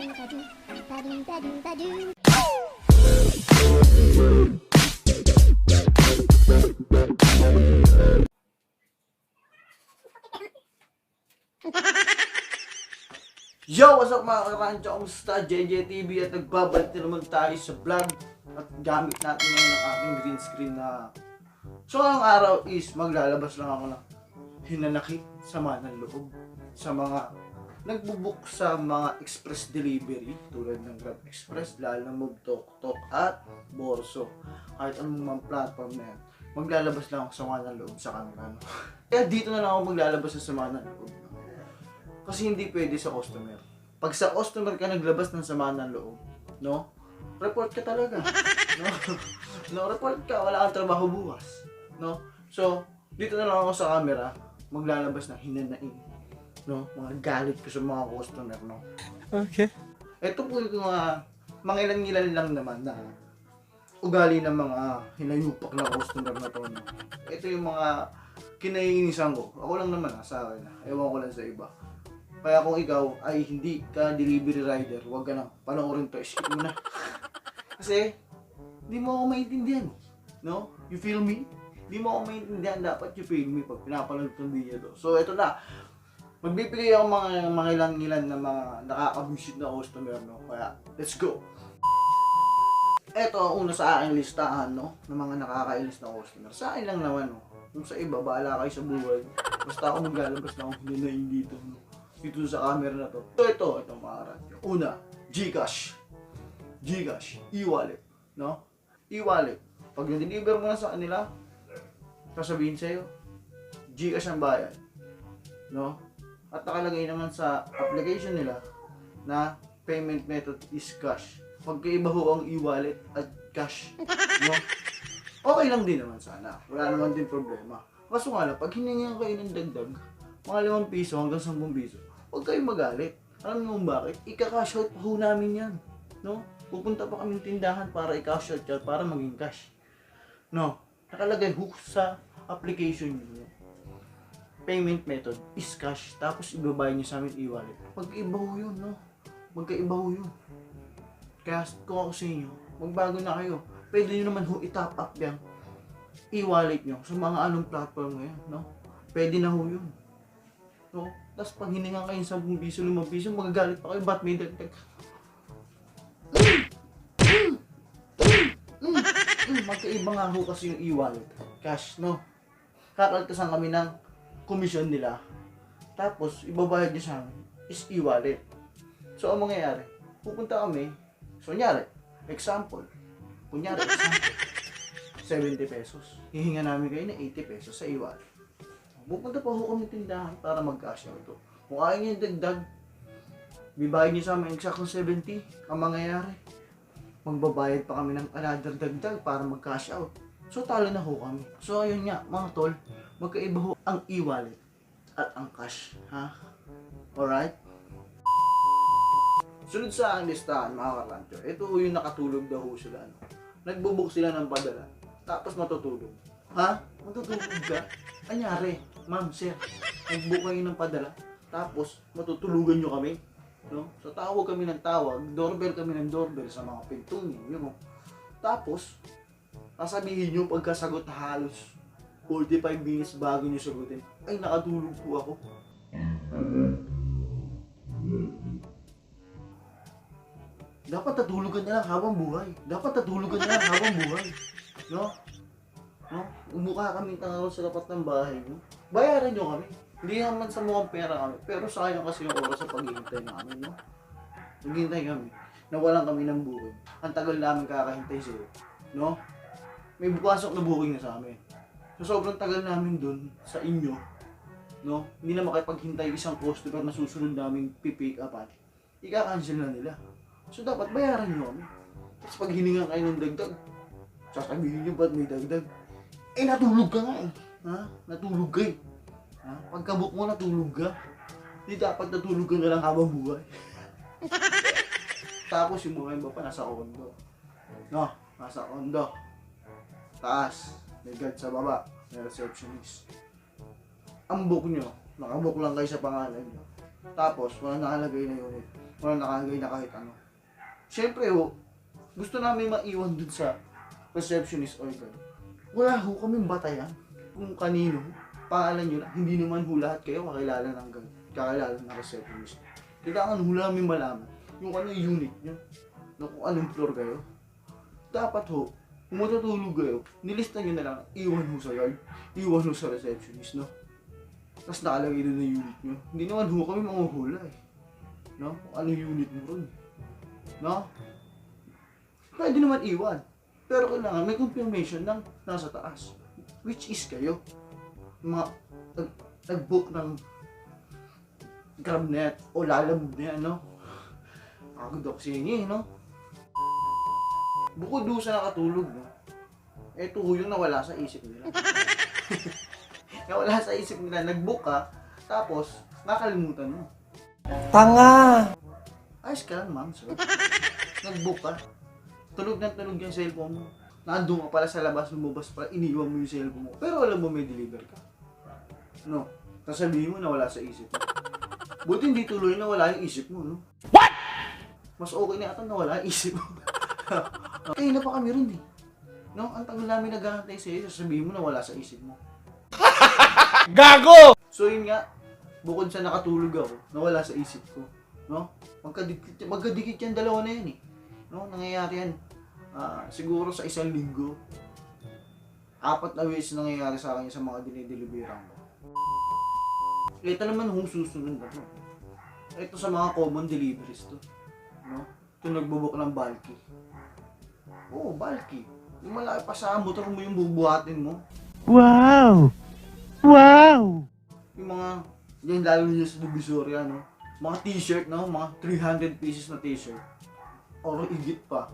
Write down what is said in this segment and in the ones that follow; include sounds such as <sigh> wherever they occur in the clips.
Yo! What's up mga karancho? Kamusta? JJ at nagbabalik na naman tayo sa vlog at gamit natin ngayon ang aking green screen na So ang araw is maglalabas lang ako ng hinanakit sama ng loob sa mga nagbubuk sa mga express delivery tulad ng Grab Express, lalo na Move Tok Tok at Borso. Kahit anong mga platform na yan, maglalabas lang ako sama ng loob sa kanila. no? <laughs> Kaya dito na lang ako maglalabas sa sama ng loob. no? Kasi hindi pwede sa customer. Pag sa customer ka naglabas ng sama ng loob, no? Report ka talaga. No? <laughs> no, report ka. Wala kang trabaho bukas. No? So, dito na lang ako sa camera, maglalabas ng hinanain. No? Mga galit ko sa mga customer, no? Okay. Ito po yung mga mga ilan-ilan lang naman na ugali ng mga hinayupak na customer na to. No? Ito yung mga kinaiinisan ko. Ako lang naman ha, sa akin. ha. Ewan ko lang sa iba. Kaya kung ikaw ay hindi ka delivery rider, huwag ka na. Panoorin to, skip mo na. <laughs> Kasi, hindi mo ako maintindihan. No? You feel me? Hindi mo ako maintindihan. Dapat you feel me pag pinapanood itong video to. So, ito na. Magbibigay ako mga mga ilan-ilan na mga nakaka-visit na customer, no? Kaya, let's go! Ito ang una sa aking listahan, no? Ng mga nakakainis na customer. Sa akin lang naman, no? Kung sa iba, bahala kayo sa buhay. Basta ako maglalabas na akong hinanayin dito, no? Dito sa camera na to. Ito, ito, ito mga radyo. Una, Gcash. Gcash, e-wallet, no? E-wallet. Pag na-deliver mo na sa kanila, sasabihin sa'yo, Gcash ang bayad, no? At nakalagay naman sa application nila na payment method is cash. Magkaiba ho ang e-wallet at cash, no? Okay lang din naman sana. Wala naman din problema. Kaso nga lang, pag hiningan kayo ng dagdag, mga 5 piso hanggang 10 piso, huwag kayong magalit. Alam niyo bakit? Ika-cash out pa ho namin yan. No? Pupunta pa kaming tindahan para i-cash out para maging cash. No? Nakalagay ho sa application niyo. Payment method is cash. Tapos ibabayad niyo sa amin e-wallet. Magkaiba ho yun, no? Magkaiba ho yun. Kaya kung ako sa inyo, magbago na kayo. Pwede nyo naman ho i-top up yan e-wallet nyo sa mga anong platform ngayon, no? Pwede na ho yun. No? Tapos pag hininga kayo sa 10 piso, 5 piso, magagalit pa kayo, ba't may dagdag? Magkaiba nga ho kasi yung e-wallet. Cash, no? Kakaltasan kami ng komisyon nila. Tapos, ibabayad nyo sa amin is e-wallet. So, ang mangyayari, pupunta kami, so, nyari, example, kunyari, example, 70 pesos. Hihinga namin kayo ng 80 pesos sa e-wallet. Pupunta pa ho kami tindahan para mag-cash out to. Kung ayaw yung dagdag, bibayad niyo sa amin exact 70. Ang mangyayari, magbabayad pa kami ng another dagdag para mag-cash out. So, talo na ho kami. So, ayun nga, mga tol, magkaiba ho ang e-wallet at ang cash. Ha? Alright? Sunod sa aking listahan, mga karancho, ito yung nakatulog daw ho sila. No? Nagbubuk sila ng padala, tapos matutulog. Ha? Matutulog ka? Anyari, ma'am, sir, nagbook kayo ng padala, tapos matutulugan nyo kami. No? So tawag kami ng tawag, doorbell kami ng doorbell sa mga pinto niyo. Tapos, sasabihin nyo pagkasagot halos 45 minutes bago nyo sagutin, ay nakatulog po ako. Dapat natulugan na lang habang buhay. Dapat natulugan na lang habang buhay. <laughs> No? No? Umukha kami tanga sa tapat ng bahay no? Bayaran nyo kami. Hindi naman sa mukhang pera kami. Pero sayang kasi yung oras sa paghihintay namin, no? Naghihintay kami. Nawalan kami ng booking. Ang tagal namin kakahintay sa'yo. No? May bukasok na booking na sa amin. So sobrang tagal namin dun sa inyo. No? Hindi na makipaghintay isang customer na susunod namin pipick upan. Ika-cancel na nila. So dapat bayaran nyo kami. Tapos pag hininga kayo ng dagdag, sasabihin nyo ba't may dagdag? Eh natulog ka nga eh. Ha? Natulog ka eh. Ha? Pagkabuk mo natulog ka. Hindi dapat natulog ka na habang buhay. <laughs> Tapos yung mga iba pa nasa kondo. No, nasa kondo. Taas, may guard sa baba, may receptionist. Ang book nyo, nakabook lang kayo sa pangalan nyo. Tapos, wala nakalagay na unit. Wala nakalagay na kahit ano. Siyempre ho, gusto namin maiwan dun sa receptionist or girl. Wala ho kaming batayan kung kanino. Pangalan nyo lang. Hindi naman ho lahat kayo kakilala ng girl. Kakilala ng receptionist. Kailangan ho namin malaman yung ano yung unit nyo. No, kung anong floor kayo. Dapat ho, kung matutulog kayo, nilista nyo na lang, iwan ho sa guard, iwan ho sa receptionist, no? Tapos nakalagay na unit nyo. Hindi naman ho kami manguhula eh. No? Kung ano yung unit mo ron. No? Pwede naman iwan. Pero kailangan may confirmation ng nasa taas. Which is kayo. Mga nag, nag-book ng grabnet o lalamove na yan, no? Pagod ako sa inyo, no? Bukod doon sa nakatulog, no? Ito ho yung nawala sa isip nila. <laughs> nawala sa isip nila, nag-book ka, tapos nakalimutan mo. Tanga! Ayos ka lang, ma'am, sir. Nag-book ka. Tulog na tulog yung cellphone mo. Nandun ka pala sa labas, lumabas pala, iniwan mo yung cellphone mo. Pero alam mo may deliver ka. No? Sasabihin mo na wala sa isip mo. Buti hindi tuloy na wala yung isip mo, no? What? Mas okay na ata na wala yung isip mo. <laughs> Kaya na pa kami rin eh. No? Ang tagal namin naghahantay sa iyo, sasabihin mo na wala sa isip mo. <laughs> Gago! So yun nga, bukod sa nakatulog ako, nawala sa isip ko. No? Magkadikit, magkadikit yan dalawa na yan eh. No? Nangyayari yan. Ah, siguro sa isang linggo. Apat na beses nangyayari sa akin sa mga dinideliveran ko. Ito naman kung susunod na to. Ito sa mga common deliveries to. No? Ito nagbubuk ng bulky. Oo, bulky. Yung malaki pa sa motor mo yung bubuhatin mo. Wow! Wow! yung mga, yan lalo nyo sa Divisoria, no? Mga t-shirt, no? Mga 300 pieces na t-shirt. Or igit pa.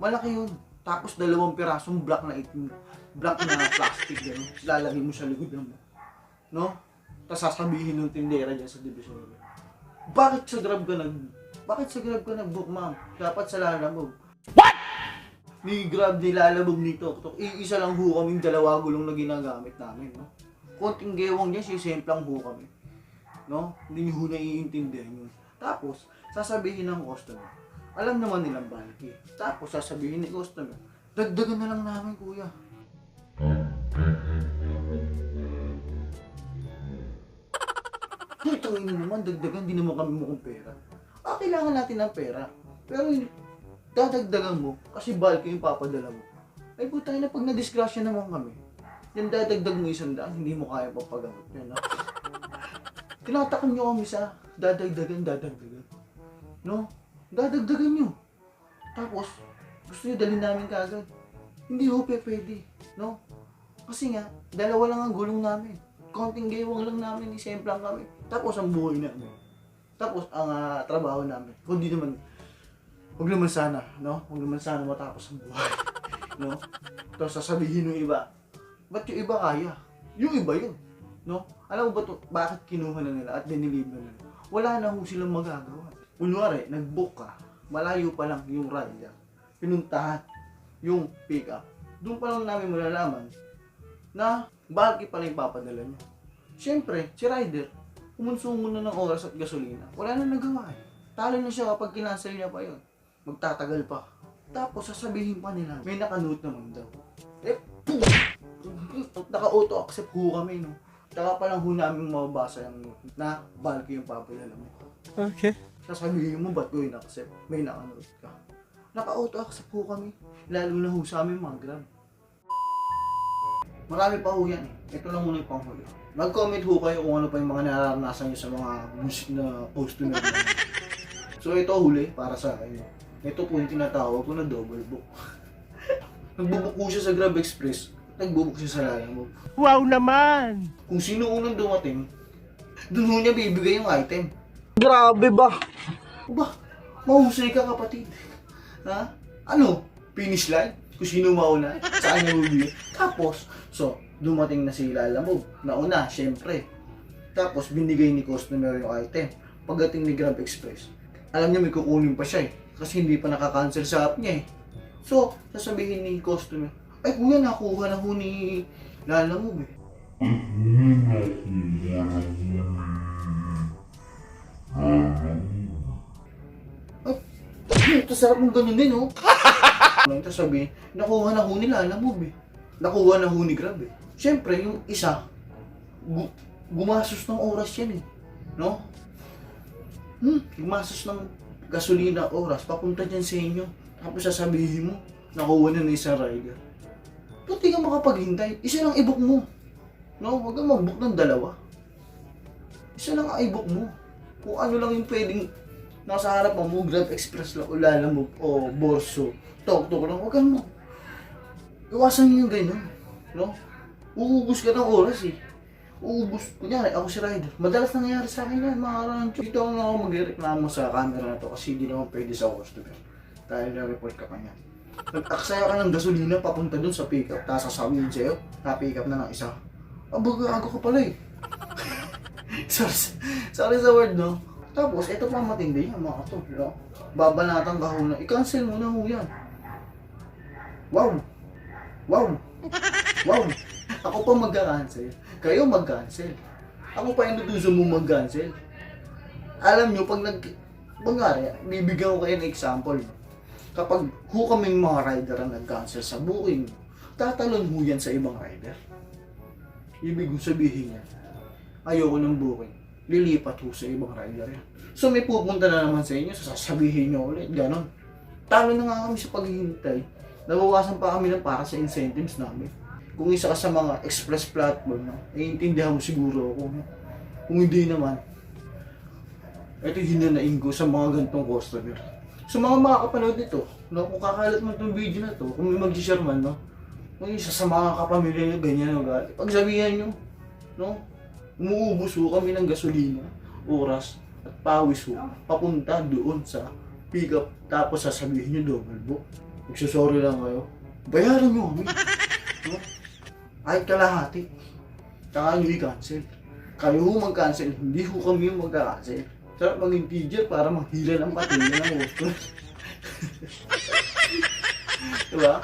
Malaki yun. Tapos dalawang pirasong black na itim. Black na plastic, <laughs> gano'n. Lalagay mo sa likod ng No? Tapos sasabihin ng tindera dyan sa Divisoria. Bakit sa grab ka nag... Bakit sa grab ka nag-book, ma'am? Dapat sa lalamog. Ni grab nilalabog nito. Iisa lang ho kaming dalawa gulong na ginagamit namin, no? konting gewang niya, sisemplang ho kami. No? Hindi niyo ho naiintindihan yun. Tapos, sasabihin ng customer, alam naman nilang bulky. Tapos, sasabihin ni customer, dagdagan na lang namin, kuya. Putang ina naman, dagdagan, di naman kami mukhang pera. Ah, kailangan natin ng pera. Pero, dadagdagan mo, kasi bulky yung papadala mo. Ay, putang ina, pag na-disgrasya naman kami, yan dadagdag mo isang daan, hindi mo kaya papagamot yan, ha? <laughs> Tinatakam nyo kami sa dadagdagan, dadagdagan. No? Dadagdagan nyo. Tapos, gusto nyo dalhin namin kagad. Hindi ho pe pwede. No? Kasi nga, dalawa lang ang gulong namin. Konting gewang lang namin, isemplang kami. Tapos, ang buhay namin. Tapos, ang ah, trabaho namin. Kundi naman, huwag naman sana, no? Huwag naman sana matapos ang buhay. <laughs> no? Tapos sasabihin ng iba, Ba't yung iba kaya? Yung iba yun. No? Alam mo ba to, bakit kinuha na nila at diniliver na nila? Wala na ho silang magagawa. Kunwari, nag-book ka, malayo pa lang yung rider. Pinuntahan yung pick-up. Doon pa lang namin malalaman na bulky pala yung papadala niya. Siyempre, si rider, kumonsumo na ng oras at gasolina. Wala na nagawa eh. Talo na siya kapag kinansel niya pa yun. Magtatagal pa. Tapos sasabihin pa nila, may nakanote naman daw. Eh, pum! naka-auto accept ho kami, no? Tsaka pa lang ho namin mababasa yung na bulky yung papadala mo. Okay. Sasabihin mo, ba't ko yung accept? May nakanote ka. Naka-auto accept ho kami. Lalo na ho sa amin mga grab. Marami pa ho yan eh. Ito lang muna yung panghuli. Mag-comment ho kayo kung ano pa yung mga nararanasan nyo sa mga music na customer na. <laughs> so ito huli para sa akin. Ito po yung tinatawag ko na double book. <laughs> Nagbubook po siya sa Grab Express. Nagbubook siya sa Lalamove. Wow naman! Kung sino unang dumating, doon ho niya bibigay yung item. Grabe ba? Ba, mahusay ka kapatid. Ha? Ano? Finish line? Kung sino mauna, saan niya bibigay. Tapos, so, dumating na si Lalamove. Nauna, syempre. Tapos, binigay ni customer yung item. Pagdating ni Grab Express, alam niya may kukunin pa siya eh. Kasi hindi pa nakakancel sa app niya eh. So, sasabihin ni customer, ay kuya, nakuha na ho ni Lalamove eh. Ito sarap mong ganun din, oh. <laughs> Ito sabi, nakuha na ho nila, alam mo, be. Nakuha na ho ni Grab, eh. Siyempre, yung isa, gu- gumasos ng oras yan, eh. No? Hmm, gumasos ng gasolina oras, papunta dyan sa inyo. Tapos sasabihin mo, nakuha na ng isang rider. Ba't di ka makapaghintay? Isa lang i-book mo. No, huwag kang mag-book ng dalawa. Isa lang ang i-book mo. Kung ano lang yung pwedeng nasa harap mo, Grab Express lang, o Lala Move, o Borso, Tok-Tok lang, huwag kang mo. Iwasan niyo yung ganyan. No? Uubos ka ng oras eh. Uubos. Kunyari, ako si Ryder. Madalas nangyayari sa akin yan, mga rancho. Dito ako na ako magreklamo sa camera na to kasi hindi naman pwede sa customer. Dahil na-report ka pa niya. Nag-aksaya ka ng gasolina papunta dun sa pickup, tapos sasabihin sa'yo, na-pick up na ng isa. Abaga, ako ka pala eh. <laughs> sorry, sorry sa word, no? Tapos, ito pa matindi yan, mga to, no? Babanatan ka ho na, i-cancel mo na ho yan. Wow! Wow! Wow! Ako pa magka-cancel. Kayo mag-cancel. Ako pa yung natuso mo mag-cancel. Alam nyo, pag nag... Bangari, bibigyan ko kayo ng example. Kapag ho kaming mga rider ang nag-cancel sa booking, tatalon ho yan sa ibang rider. Ibig kong sabihin niya, ayoko ng booking. Lilipat ho sa ibang rider yan. So may pupunta na naman sa inyo, sasabihin nyo ulit, ganon. Talo na nga kami sa paghihintay. Nabawasan pa kami ng para sa incentives namin. Kung isa ka sa mga express platform, no, naiintindihan mo siguro ako. No? Kung hindi naman, ito hinanain ko sa mga gantong customer. Sa mga makakapanood nito, no, kung kakalat mo itong video na to, kung may mag-share man, no, kung isa sa mga kapamilya nyo, ganyan ang ugali, pagsabihan nyo, no, umuubos ho kami ng gasolina, oras, at pawis ho, papunta doon sa pick-up, tapos sasabihin nyo double book. Magsasorry lang kayo. Bayaran nyo kami. <laughs> No? Kahit kalahati. Tsaka nyo i-cancel. Kayo ho mag-cancel, hindi ho kami yung mag-cancel. Sarap maging teacher para manghila ng patingin ng <laughs> gusto. diba?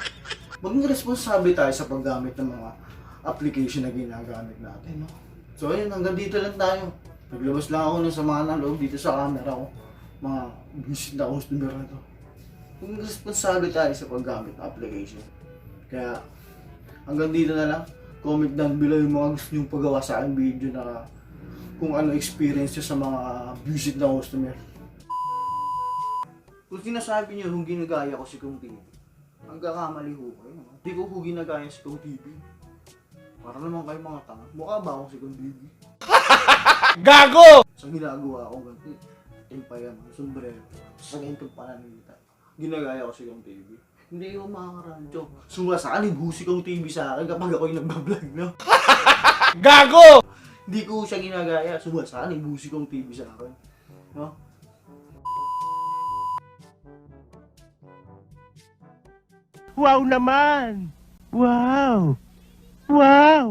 Maging responsable tayo sa paggamit ng mga application na ginagamit natin. No? So ayun, hanggang dito lang tayo. Naglabas lang ako ng sama ng loob dito sa camera ko. Mga visit na customer na to. Maging responsable tayo sa paggamit ng application. Kaya hanggang dito na lang. Comment down below yung mga gusto nyong pagawa sa aking video na kung ano experience nyo sa mga visit na customer. Kung sinasabi nyo kung ginagaya ko si Kung TV, ang kakamali ho kayo. Hindi ko ho ginagaya si Kung TV. Para naman kayo mga tanga. Mukha ba ako si Kung TV? <laughs> Gago! Sa ginagawa ko ganito, timpayan, sombrero, sa ganitong pananita. Ginagaya ko si Kung TV. Hindi ko makakaradyo. Sumasalig ho si Kung TV sa akin kapag ako'y nagbablog, no? <laughs> Gago! Hindi ko siya ginagaya. Sumasalig ho si Kung TV sa akin. No? Wow naman! Wow! Wow!